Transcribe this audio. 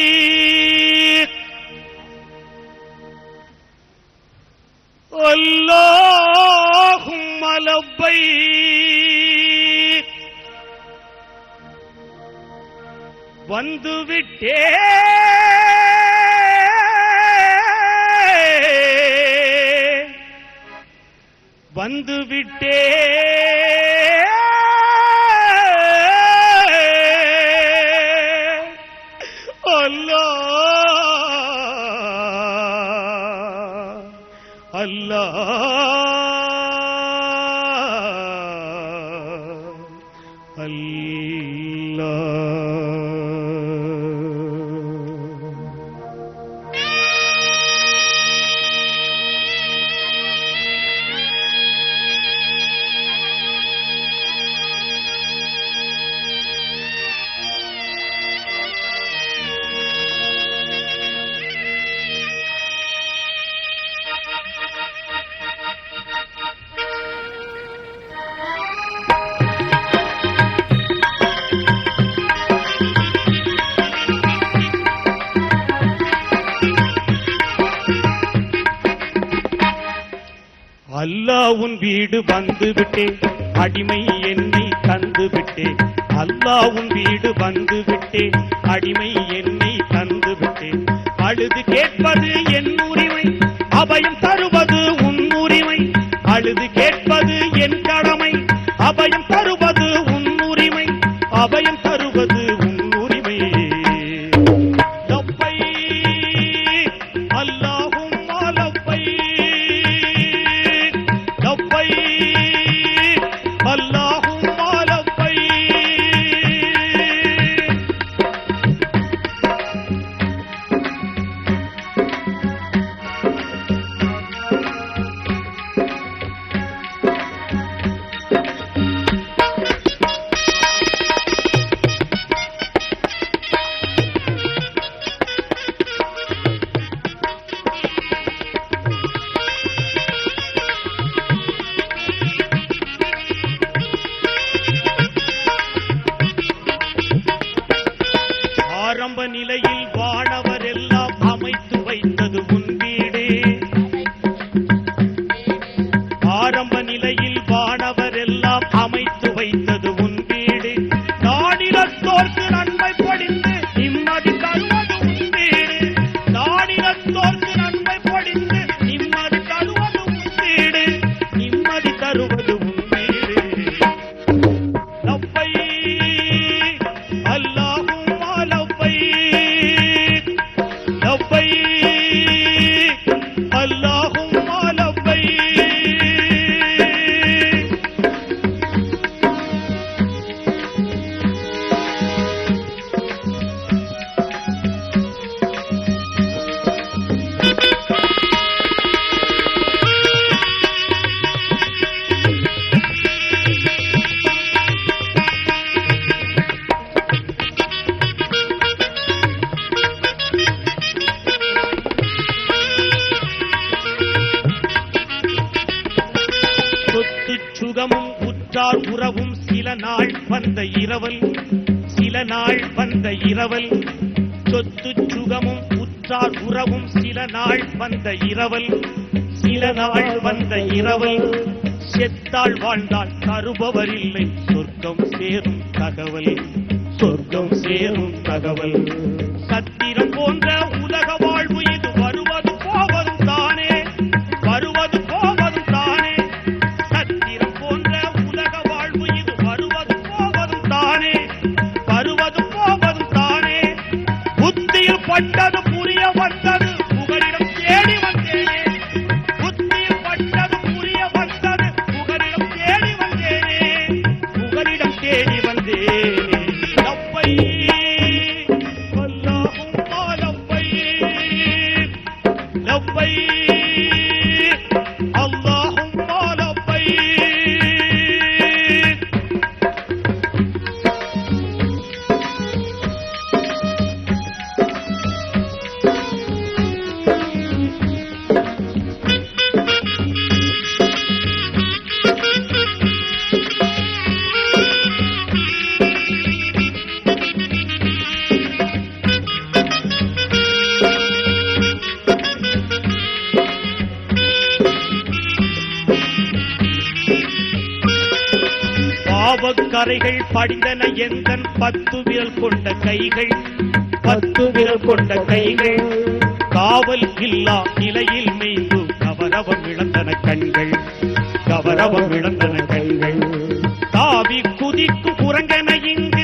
لبيك اللهم لبيك வந்துவிட்டே வந்துவிட்டே அல்லா அல்லா. அல்லா அல்லா உன் வீடு வந்து விட்டேன் அடிமை எண்ணி தந்து விட்டேன் அல்லா உன் வீடு வந்து விட்டேன் அடிமை எண்ணி தந்து விட்டேன் அழுது கேட்பது என் உரிமை. அபயம் தருவது ஆரம்ப சொத்து சுகமும் உற்றார் உறவும் சில நாள் வந்த இரவல் சில நாள் வந்த இரவல். சொத்து சுகமும் உற்றார் உறவும் சில நாள் வந்த இரவல் சில நாள் வந்த இரவல். செத்தாள் வாழ்ந்தாள் தருபவர் இல்லை சொர்க்கம் சேரும் தகவல் சொர்க்கம் சேரும் தகவல். சத்திரம் போன்ற புத்தியில் புரிய வந்தது கரைகள் படிந்தன எந்த பத்து விரல் கொண்ட கைகள்? பத்து விரல் கொண்ட கைகள். காவல் இல்லா நிலையில் மேய்ந்து கவரவம் இழந்தன கண்கள். கவரவம் இழந்தன கண்கள். தாவி குதிக்கு குரங்கன இங்கு